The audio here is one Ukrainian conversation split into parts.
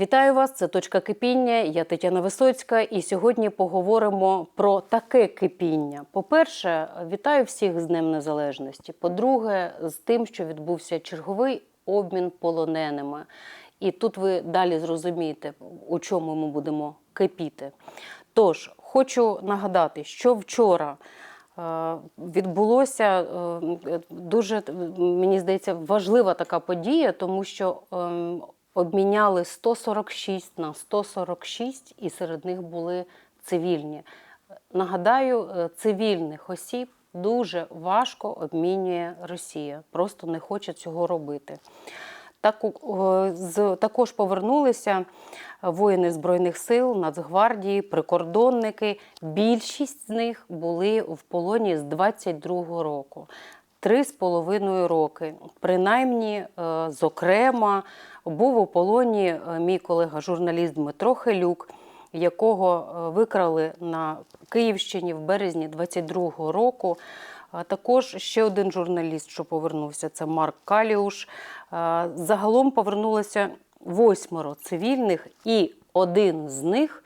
Вітаю вас! Це точка кипіння. Я Тетяна Висоцька, і сьогодні поговоримо про таке кипіння. По-перше, вітаю всіх з Днем Незалежності. По-друге, з тим, що відбувся черговий обмін полоненими. І тут ви далі зрозумієте, у чому ми будемо кипіти. Тож, хочу нагадати, що вчора. е, Відбулося е, дуже, мені здається, важлива така подія, тому що ем, обміняли 146 на 146, і серед них були цивільні. Нагадаю, е, цивільних осіб дуже важко обмінює Росія, просто не хоче цього робити. Так, з, також повернулися воїни Збройних сил, Нацгвардії, прикордонники. Більшість з них були в полоні з 22-го року. Три з половиною роки. Принаймні, е, зокрема, був у полоні е, мій колега-журналіст Дмитро Хилюк, якого е, викрали на Київщині в березні 22-го року. Також ще один журналіст, що повернувся, це Марк Каліуш. Загалом повернулося восьмеро цивільних, і один з них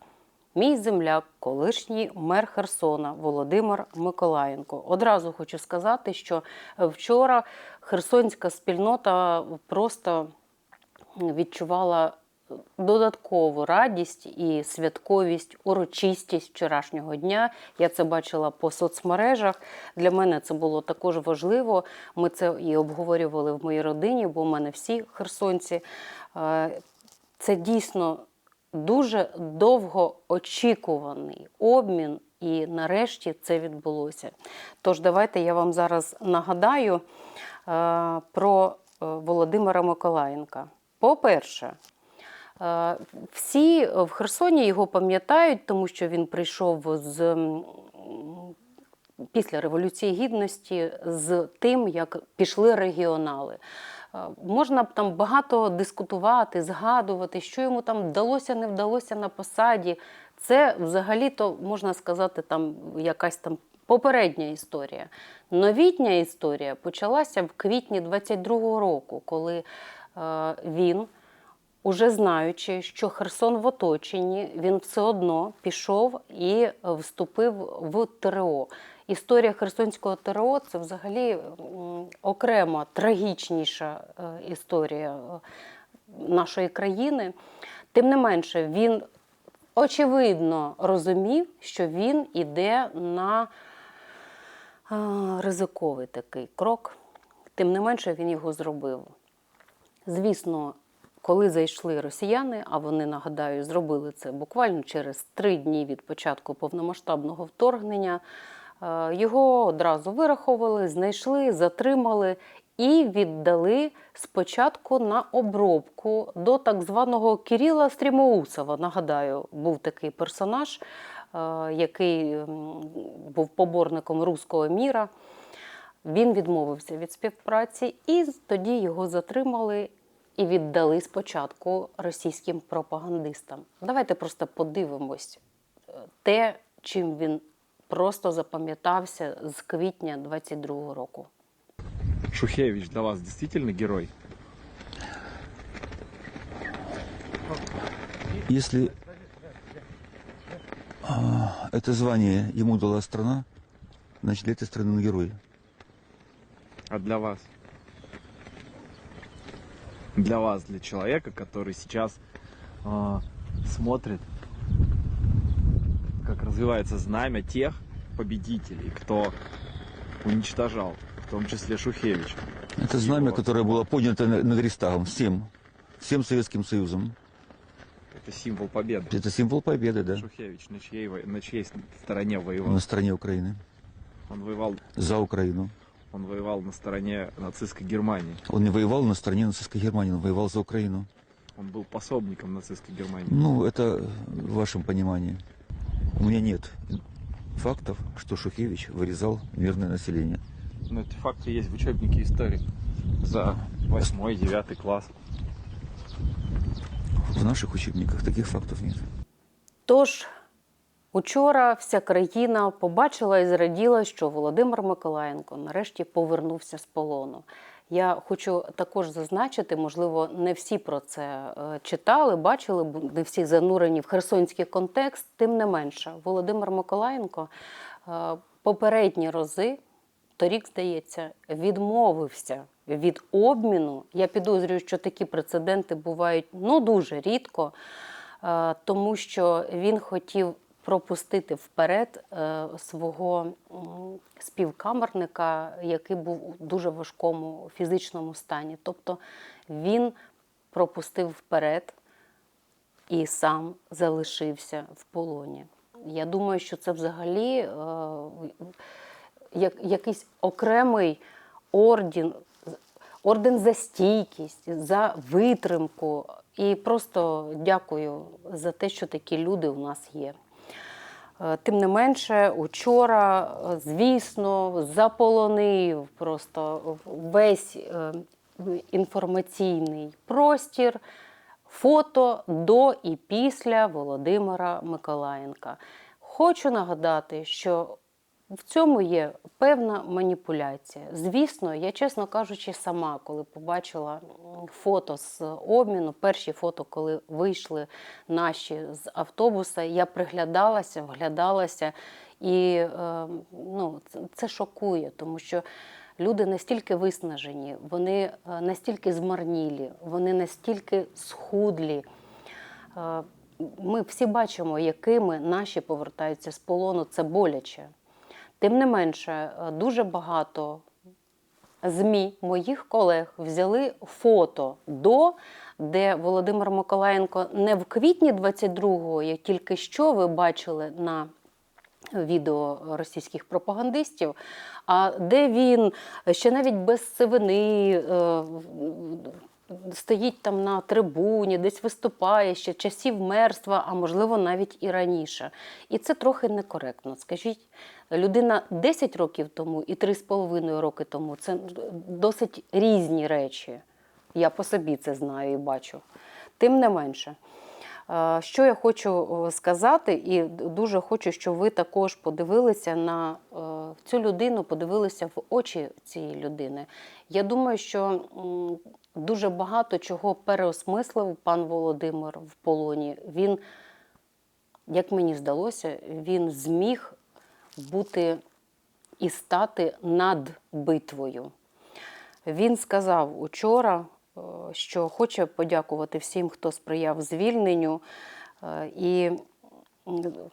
мій земляк, колишній мер Херсона Володимир Миколаєнко. Одразу хочу сказати, що вчора херсонська спільнота просто відчувала додаткову радість і святковість, урочистість вчорашнього дня. Я це бачила по соцмережах. Для мене це було також важливо. Ми це і обговорювали в моїй родині, бо в мене всі херсонці. Е, Це дійсно дуже довго очікуваний обмін, і нарешті це відбулося. Тож давайте я вам зараз нагадаю е, про е, Володимира Миколаєнка. По-перше, Е, Всі в Херсоні його пам'ятають, тому що він прийшов з після Революції Гідності з тим, як пішли регіонали. Е, Можна б там багато дискутувати, згадувати, що йому там вдалося, не вдалося на посаді. Це взагалі-то можна сказати, там якась там попередня історія. Новітня історія почалася в квітні 22-го року, коли він уже знаючи, що Херсон в оточенні, він все одно пішов і вступив в ТРО. Історія Херсонського ТРО це взагалі окрема трагічніша е, історія е, нашої країни. Тим не менше, він очевидно розумів, що він іде на е, ризиковий такий крок. Тим не менше, він його зробив. Звісно, коли зайшли росіяни, а вони, нагадаю, зробили це буквально через три дні від початку повномасштабного вторгнення, е, його одразу вирахували, знайшли, затримали і віддали спочатку на обробку до так званого Кирила Стрімоусова. Нагадаю, був такий персонаж, е, який був поборником руського міра. Він відмовився від співпраці, і тоді його затримали і віддали спочатку російським пропагандистам. Давайте просто подивимось е, те, чим він просто запам'ятався з квітня 22-го року. Шухевич для вас действительно герой? Если а, это звание ему дала страна, значит, для этой страны он герой. А для вас? Для вас, для человека, который сейчас а, смотрит, как развивается знамя тех победителей, кто уничтожал, в том числе Шухевич. Это знамя, Его. которое было поднято на- над Рейхстагом всем, всем Советским Союзом. Это символ победы. Это символ победы, да, Шухевич на чьей, на чьей стороне воевал? на стороне Украины, Он воевал, за Украину. Он воевал на стороне нацистской Германии. Он не воевал на стороне нацистской Германии, он воевал за Украину. Он был пособником нацистской Германии. Ну, это в вашем понимании. У меня нет фактов, что Шухевич вырезал мирное население. Ну, эти факты есть в учебнике истории за восьмой, девятый класс. В наших учебниках таких фактов нет. Тож учора вся країна побачила і зраділа, що Володимир Миколаєнко нарешті повернувся з полону. Я хочу також зазначити, можливо, не всі про це е, читали, бачили, не всі занурені в херсонський контекст. Тим не менше, Володимир Миколаєнко е, попередні рази, торік, здається, відмовився від обміну. Я підозрюю, що такі прецеденти бувають ну дуже рідко, е, тому що він хотів пропустити вперед е, свого співкамерника, який був у дуже важкому фізичному стані. Тобто він пропустив вперед і сам залишився в полоні. Я думаю, що це взагалі е, як, якийсь окремий орден, орден за стійкість, за витримку. І просто дякую за те, що такі люди у нас є. Е, Тим не менше, учора, е, звісно, заполонив просто весь е, інформаційний простір фото до і після Володимира Миколаєнка. Хочу нагадати, що в цьому є певна маніпуляція. Звісно, я, чесно кажучи, сама, коли побачила фото з обміну, перші фото, коли вийшли наші з автобуса, я приглядалася, вглядалася, і е, ну, це, це шокує, тому що люди настільки виснажені, вони е, настільки змарнілі, вони настільки схудлі. Е, Ми всі бачимо, якими наші повертаються з полону. Це боляче. Тим не менше, е, дуже багато ЗМІ моїх колег взяли фото до, де Володимир Миколаєнко не в квітні 22-го, як тільки що ви бачили на відео російських пропагандистів, а де він ще навіть без сивини е, стоїть там на трибуні, десь виступає ще часів мерства, а можливо навіть і раніше. І це трохи некоректно. Скажіть, людина 10 років тому і 3,5 роки тому це досить різні речі. Я по собі це знаю і бачу. Тим не менше. Е, Що я хочу сказати, і дуже хочу, щоб ви також подивилися на е, цю людину, подивилися в очі цієї людини. Я думаю, що дуже багато чого переосмислив пан Володимир в полоні. Він, як мені здалося, він зміг бути і стати над битвою. Він сказав учора, е, що хоче подякувати всім, хто сприяв звільненню, е, і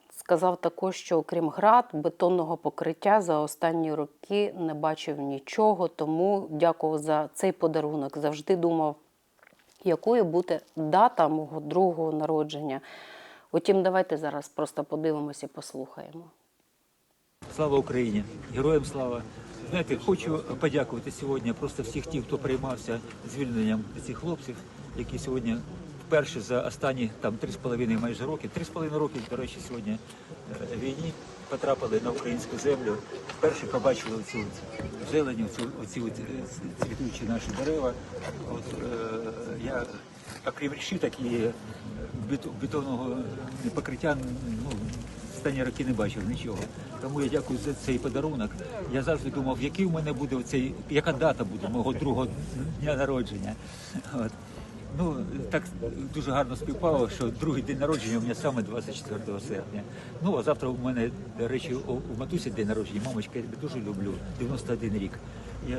сказав також, що окрім град, бетонного покриття за останні роки не бачив нічого, тому дякував за цей подарунок. Завжди думав, якою буде дата мого другого народження. Утім, давайте зараз просто подивимося і послухаємо. Слава Україні! Героям слава! Знаєте, хочу подякувати сьогодні просто всіх тих, хто приймався звільненням цих хлопців, які сьогодні вперше за останні там три з половиною майже роки, три з половиною роки, до речі, сьогодні е, війні потрапили на українську землю. Вперше побачили от зелені, оці цвітучі наші дерева. От, е, я, окрім решіток і е, бетонного покриття, ну, останні роки не бачив нічого. Тому я дякую за цей подарунок. Я завжди думав, який в мене буде цей, яка дата буде мого другого дня народження. От. Ну, так дуже гарно співпало, що другий день народження у мене саме 24 серпня. Ну, а завтра у мене, до речі, у, у матусі день народження. Мамочка, я тебе дуже люблю. 91 рік. Я,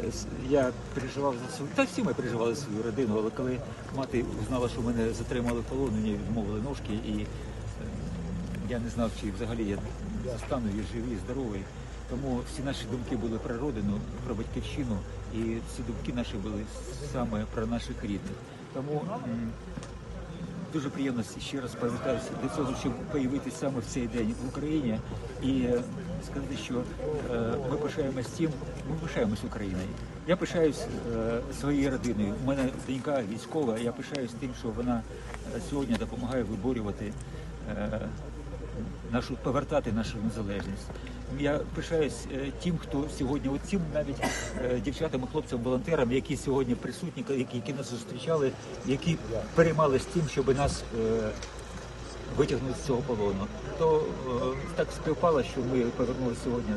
я переживав за свою, та всі ми переживали свою родину, але коли мати узнала, що мене затримали в полон, мені відмовили ножки і я не знав, чи взагалі я застану і живий, здоровий. Тому всі наші думки були про родину, про батьківщину, і всі думки наші були саме про наших рідних. Тому дуже приємно ще раз повертаюся до цього, щоб появитися саме в цей день в Україні і сказати, що е, ми пишаємось тим, ми пишаємось Україною. Я пишаюсь е, своєю родиною. У мене донька військова. Я пишаюсь тим, що вона е, сьогодні допомагає виборювати нашу повертати нашу незалежність. Я пишаюсь е, тим, хто сьогодні, от цим навіть е, дівчатам і хлопцям, волонтерам, які сьогодні присутні, які, які нас зустрічали, які переймалися тим, щоб нас е, витягнути з цього полону. То так співпало, що ми повернулися сьогодні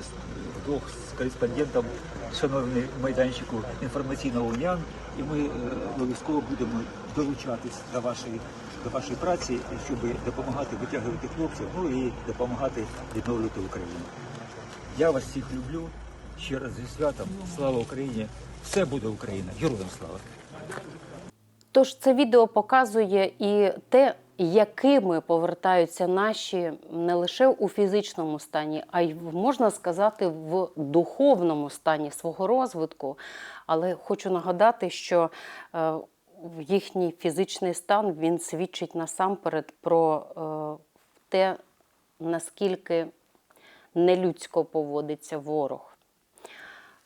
вдвох з кореспондентом шановний майданчику інформаційного УНІАН, і ми обов'язково будемо долучатись до вашої до вашої праці, щоб допомагати витягувати хлопців, ну і допомагати відновлювати Україну. Я вас всіх люблю. Ще раз зі святом. Слава Україні! Все буде Україна! Героям слава! Тож це відео показує і те, якими повертаються наші не лише у фізичному стані, а й можна сказати в духовному стані свого розвитку. Але хочу нагадати, що е, їхній фізичний стан він свідчить насамперед про е, те, наскільки нелюдсько поводиться ворог.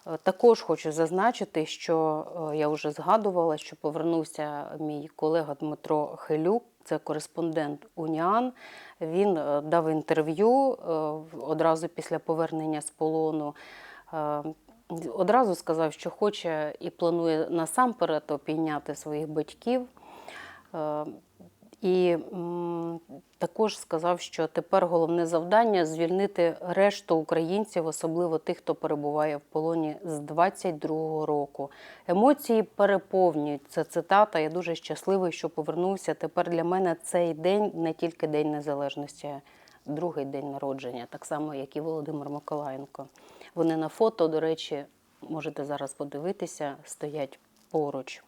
Е, Також хочу зазначити, що е, я вже згадувала, що повернувся мій колега Дмитро Хилюк, це кореспондент УНІАН. Він дав інтерв'ю одразу після повернення з полону. Одразу сказав, що хоче і планує насамперед обійняти своїх батьків. Е, І також сказав, що тепер головне завдання звільнити решту українців, особливо тих, хто перебуває в полоні з 22-го року. Емоції переповнюють. Це цитата. Я дуже щасливий, що повернувся. Тепер для мене цей день не тільки День Незалежності, другий день народження, так само, як і Володимир Миколаєнко. Вони на фото, до речі, можете зараз подивитися, стоять поруч.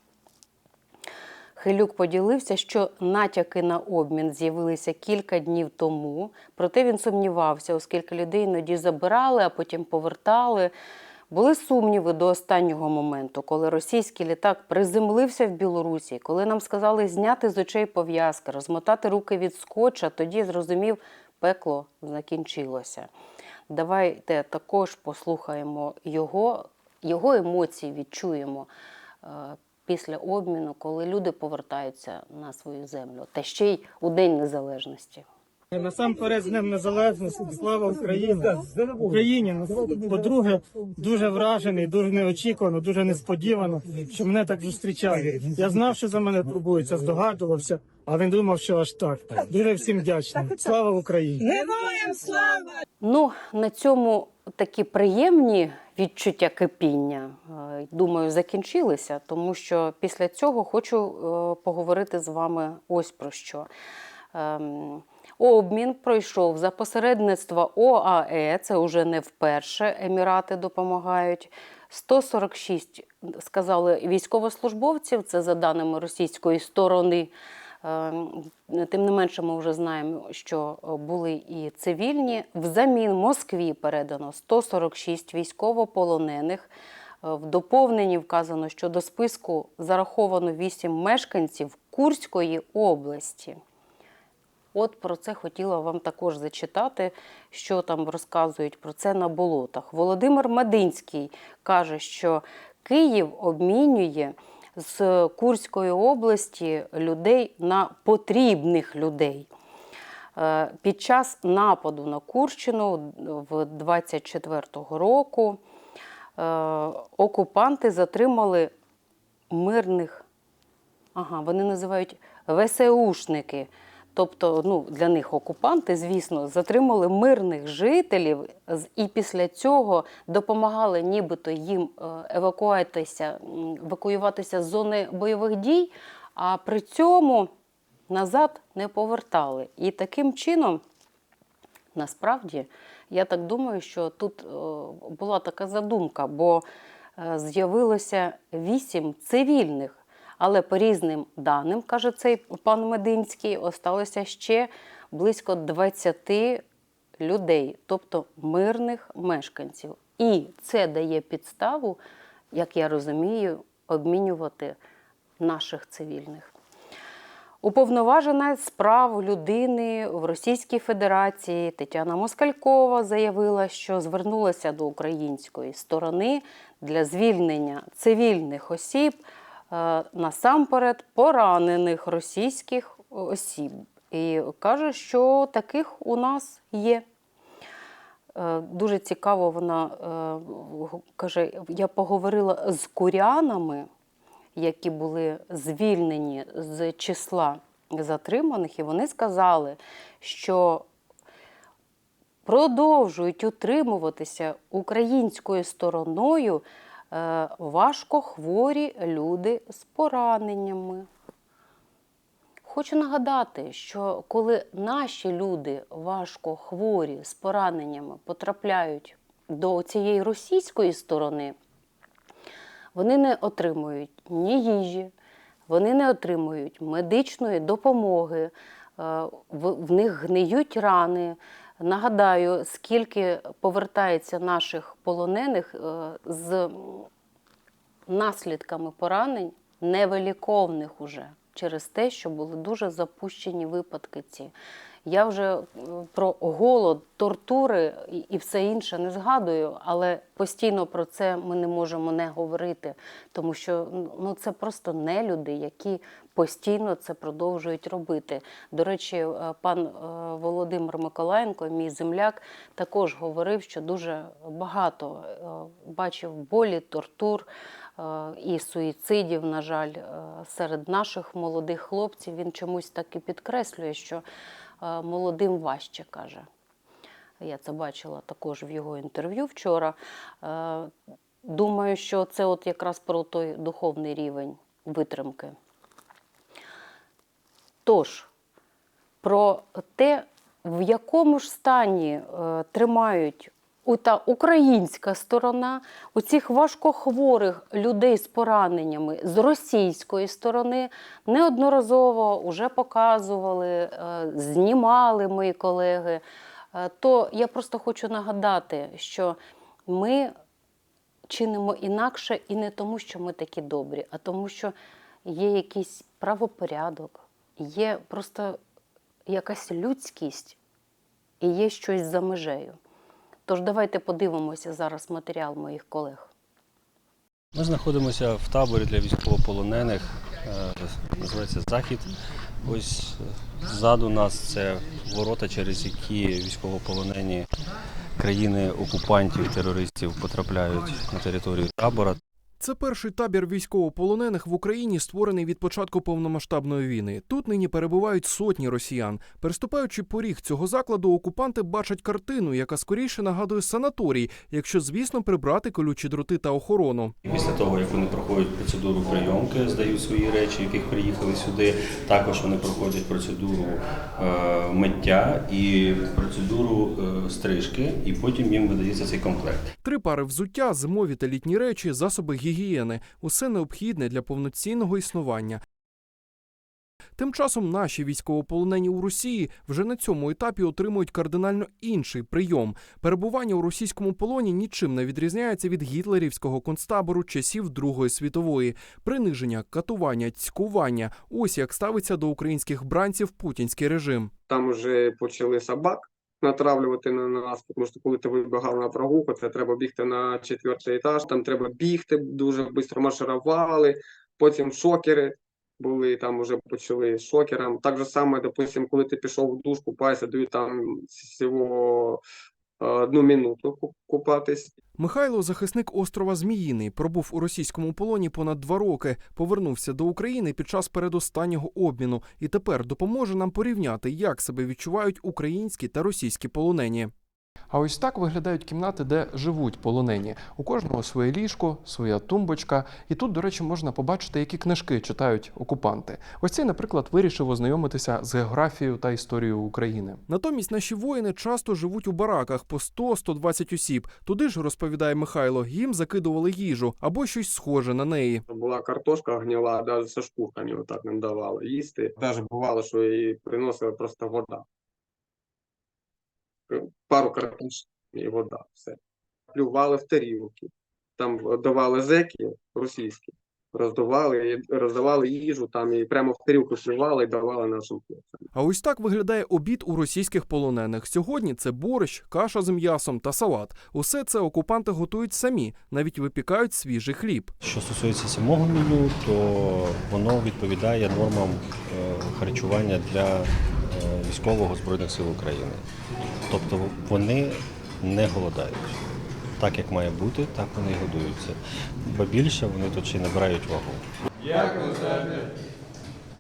Хилюк поділився, що натяки на обмін з'явилися кілька днів тому. Проте він сумнівався, оскільки людей іноді забирали, а потім повертали. Були сумніви до останнього моменту, коли російський літак приземлився в Білорусі, коли нам сказали зняти з очей пов'язки, розмотати руки від скотча, тоді зрозумів, пекло закінчилося. Давайте також послухаємо його, його емоції відчуємо е, після обміну, коли люди повертаються на свою землю, та ще й у День Незалежності. Насамперед з Днем Незалежності, слава Україні! Україні, ну, по-друге, дуже вражений, дуже неочікувано, дуже несподівано, що мене так зустрічають. Я знав, що за мене турбуються, здогадувався, але не думав, що аж так. Дуже всім вдячний. Слава Україні! Ну, на цьому такі приємні відчуття кипіння, е, думаю, закінчилися, тому що після цього хочу е, поговорити з вами ось про що. Обмін пройшов за посередництва ОАЕ, це вже не вперше Емірати допомагають. 146, сказали військовослужбовців, це за даними російської сторони. Ем, Тим не менше, ми вже знаємо, що були і цивільні. Взамін Москві передано 146 військовополонених. Е, В доповненні вказано, що до списку зараховано 8 мешканців Курської області. От про це хотіла вам також зачитати, що там розказують про це на болотах. Володимир Мединський каже, що Київ обмінює з Курської області людей на потрібних людей. Е, Під час нападу на Курщину в 24-го року е, окупанти затримали мирних Ага, вони називають ВСУшники. Тобто, ну, для них окупанти, звісно, затримали мирних жителів і після цього допомагали нібито їм е, евакуатися, евакуюватися з зони бойових дій, а при цьому назад не повертали. І таким чином Насправді, я так думаю, що тут е, була така задумка, бо е, з'явилося вісім цивільних, але по різним даним, каже цей пан Мединський, осталося ще близько 20 людей, тобто мирних мешканців. І це дає підставу, як я розумію, обмінювати наших цивільних. Уповноважена з прав людини в Російській Федерації Тетяна Москалькова заявила, що звернулася до української сторони для звільнення цивільних осіб, насамперед поранених російських осіб. І каже, що таких у нас є. Е, Дуже цікаво, вона е, каже: я поговорила з курянами, які були звільнені з числа затриманих, і вони сказали, що продовжують утримуватися українською стороною е, важкохворі люди з пораненнями. Хочу нагадати, що коли наші люди важко хворі з пораненнями потрапляють до цієї російської сторони, вони не отримують ні їжі, вони не отримують медичної допомоги, е, в них гниють рани. Нагадаю, скільки повертається наших полонених е, з наслідками поранень невиліковних уже через те, що були дуже запущені випадки ці. Я вже е, про голод, тортури і- все інше не згадую, але постійно про це ми не можемо не говорити, тому що ну, це просто не люди, які постійно це продовжують робити. До речі, е, пан е, Володимир Миколаєнко, мій земляк, також говорив, що дуже багато е, бачив болі, тортур і суїцидів, на жаль, серед наших молодих хлопців. Він чомусь так і підкреслює, що молодим важче каже. Я це бачила також в його інтерв'ю вчора. Думаю, що це от якраз про той духовний рівень витримки. Тож, про те, в якому ж стані е, тримають та українська сторона у цих важкохворих людей з пораненнями з російської сторони неодноразово вже показували, е, знімали мої колеги. Е, то я просто хочу нагадати, що ми чинимо інакше і не тому, що ми такі добрі, а тому, що є якийсь правопорядок, є просто якась людськість і є щось за межею. Тож давайте подивимося зараз матеріал моїх колег. Ми знаходимося в таборі для військовополонених, е, називається Захід. Ось е, ззаду нас це ворота, через які військовополонені країни-окупантів, терористів потрапляють на територію табора. Це перший табір військовополонених в Україні, створений від початку повномасштабної війни. Тут нині перебувають сотні росіян. Переступаючи поріг цього закладу, окупанти бачать картину, яка скоріше нагадує санаторій, якщо, звісно, прибрати колючі дроти та охорону. Після того, як вони проходять процедуру прийомки, здають свої речі, яких приїхали сюди. Також вони проходять процедуру е, миття і процедуру е, стрижки, і потім їм видається цей комплект. Три пари взуття, зимові та літні речі, засоби гігієни усе необхідне для повноцінного існування. Тим часом наші військовополонені у Росії вже на цьому етапі отримують кардинально інший прийом. Перебування у російському полоні нічим не відрізняється від гітлерівського концтабору часів Другої світової. Приниження, катування, цькування ось як ставиться до українських бранців путінський режим. там вже почали собак натравлювати на нас, тому що коли ти вибігав на прогулку, це треба бігти на четвертий етаж, там треба бігти, дуже швидко марширували, потім шокери були, там вже почали шокером. Так же саме, допустим, коли ти пішов в душ, купайся, дають там всього одну минуту ку- купатись. Михайло, захисник острова Зміїний, пробув у російському полоні понад два роки. Повернувся до України під час передостаннього обміну і тепер допоможе нам порівняти, як себе відчувають українські та російські полонені. А ось так виглядають кімнати, де живуть полонені. У кожного своє ліжко, своя тумбочка. І тут, до речі, можна побачити, які книжки читають окупанти. Ось цей, наприклад, вирішив ознайомитися з географією та історією України. Натомість наші воїни часто живуть у бараках по 100-120 осіб. Туди ж розповідає Михайло, їм закидували їжу або щось схоже на неї. Була картошка гніла, навіть зі шкурками отак нам давали їсти. Навіть бувало, що і приносили просто вода. Пару картошок і вода, все. Плювали в тарілки. Там давали зеки російські, роздавали, роздавали їжу, там і прямо в тарілку плювали і давали нашим хлопцям. А ось так виглядає обід у російських полонених. Сьогодні це борщ, каша з м'ясом та салат. Усе це окупанти готують самі, навіть випікають свіжий хліб. Що стосується самого меню, то воно відповідає нормам е, харчування для е, військового збройних сил України. Тобто вони не голодають. Так як має бути, так вони годуються. Бо більше вони тут ще й набирають вагу.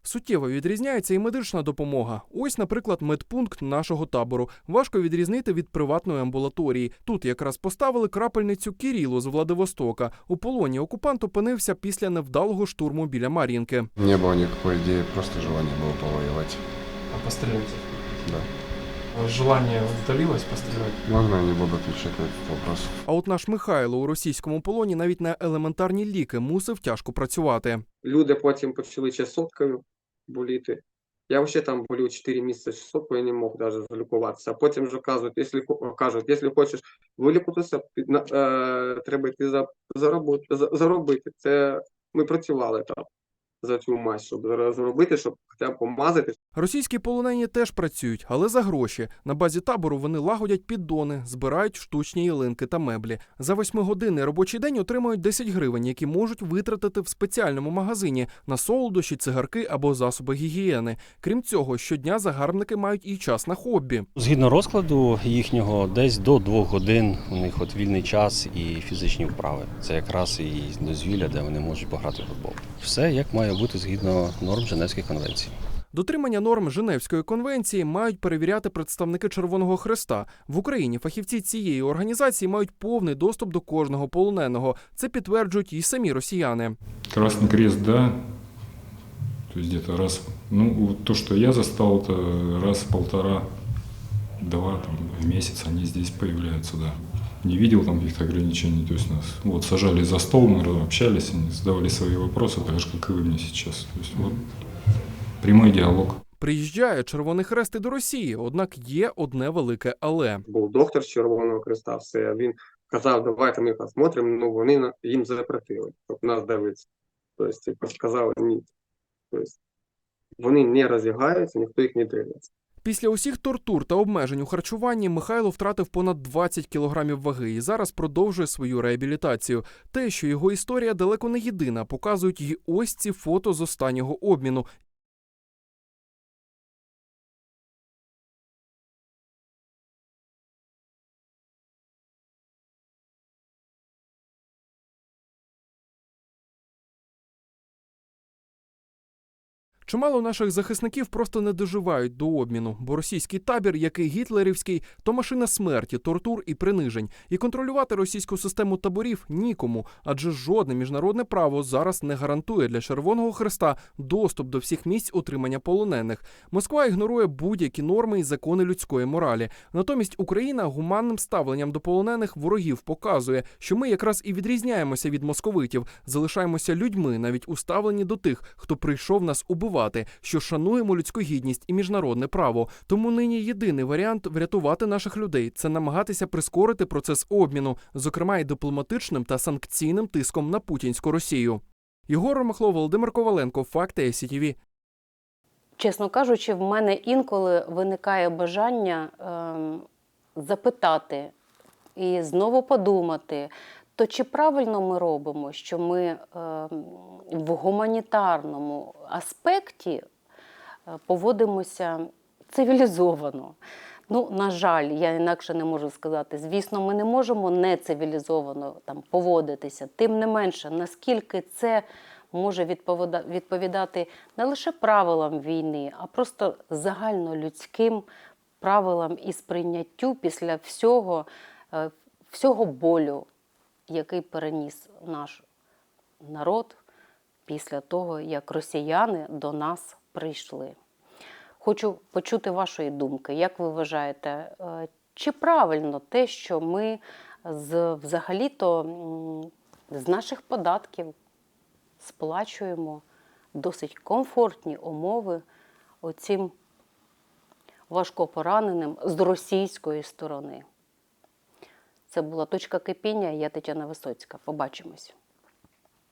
Суттєво відрізняється і медична допомога. Ось, наприклад, медпункт нашого табору. Важко відрізнити від приватної амбулаторії. Тут якраз поставили крапельницю Кірілу з Владивостока. У полоні окупант опинився після невдалого штурму біля Мар'їнки. Не было никакой идеи, просто желание было повоевать. А пострелять? Да. Желание удалилось пострелять? Можно я не буду отвечать на этот вопрос? А от наш Михайло у російському полоні навіть на елементарні ліки мусив тяжко працювати. Люди потім почали чесоткою боліти. Я взагалі там болів 4 місяці чесоткою, я не мог навіть залікуватися. А потім вже кажуть, якщо, кажуть, якщо хочеш вилікуватися, на- е, треба йти за, заробити, за, заробити. Це ми працювали там за цю мазь, щоб заробити, щоб хоча б помазати, Російські полонені теж працюють, але за гроші. На базі табору вони лагодять піддони, збирають штучні ялинки та меблі. За восьмигодинний робочий день отримують 10 гривень, які можуть витратити в спеціальному магазині на солодощі, цигарки або засоби гігієни. Крім цього, щодня загарбники мають і час на хобі. Згідно розкладу їхнього, десь до двох годин у них от вільний час і фізичні вправи. Це якраз і дозвілля, де вони можуть пограти в футбол. Все як має бути згідно норм Женевської конвенції. Дотримання норм Женевської конвенції мають перевіряти представники Червоного Хреста. В Україні фахівці цієї організації мають повний доступ до кожного полоненого. Це підтверджують і самі росіяни. Красный крест, да. То есть где-то раз, ну, то, что я застал, это раз в полтора-два там, в месяц они здесь появляются, да Не видел там каких-то ограничений, то есть нас вот сажали за стол, мы общались, они задавали свои вопросы, так же, как и вы мне сейчас. То есть вот прямой диалог. Приїжджає Червоний Хрест і до Росії, однак є одне велике але. був доктор з Червоного Христа, все, він казав, давайте ми їх осмотримо, ну вони на- їм запретили, щоб нас дивитися. Тобто, типу, сказали ні. Тобто, вони не роздягаються, ніхто їх не дивиться. Після усіх тортур та обмежень у харчуванні Михайло втратив понад 20 кілограмів ваги і зараз продовжує свою реабілітацію. Те, що його історія далеко не єдина, показують й ось ці фото з останнього обміну. Чимало наших захисників просто не доживають до обміну, бо російський табір, який гітлерівський, то машина смерті, тортур і принижень. І контролювати російську систему таборів нікому, адже жодне міжнародне право зараз не гарантує для Червоного Хреста доступ до всіх місць утримання полонених. Москва ігнорує будь-які норми і закони людської моралі. Натомість Україна гуманним ставленням до полонених ворогів показує, що ми якраз і відрізняємося від московитів, залишаємося людьми, навіть уставлені до тих, хто прийшов нас убивати, що шануємо людську гідність і міжнародне право. Тому нині єдиний варіант врятувати наших людей це намагатися прискорити процес обміну, зокрема і дипломатичним та санкційним тиском на путінську Росію. Єгор Ромахло, Володимир Коваленко, Факти СІТІВІ. Чесно кажучи, в мене інколи виникає бажання ем, запитати і знову подумати, то чи правильно ми робимо, що ми ем, в гуманітарному аспекті е, поводимося цивілізовано. Ну, на жаль, я інакше не можу сказати. Звісно, ми не можемо не цивілізовано там поводитися. Тим не менше, наскільки це може відповідати не лише правилам війни, а просто загальнолюдським правилам і сприйняттю після всього, е, всього болю, який переніс наш народ після того, як росіяни до нас прийшли. Хочу почути вашої думки. Як ви вважаєте, е, чи правильно те, що ми з взагалі-то з наших податків сплачуємо досить комфортні умови оцим важкопораненим з російської сторони? Це була точка кипіння. Я Тетяна Висоцька. Побачимось.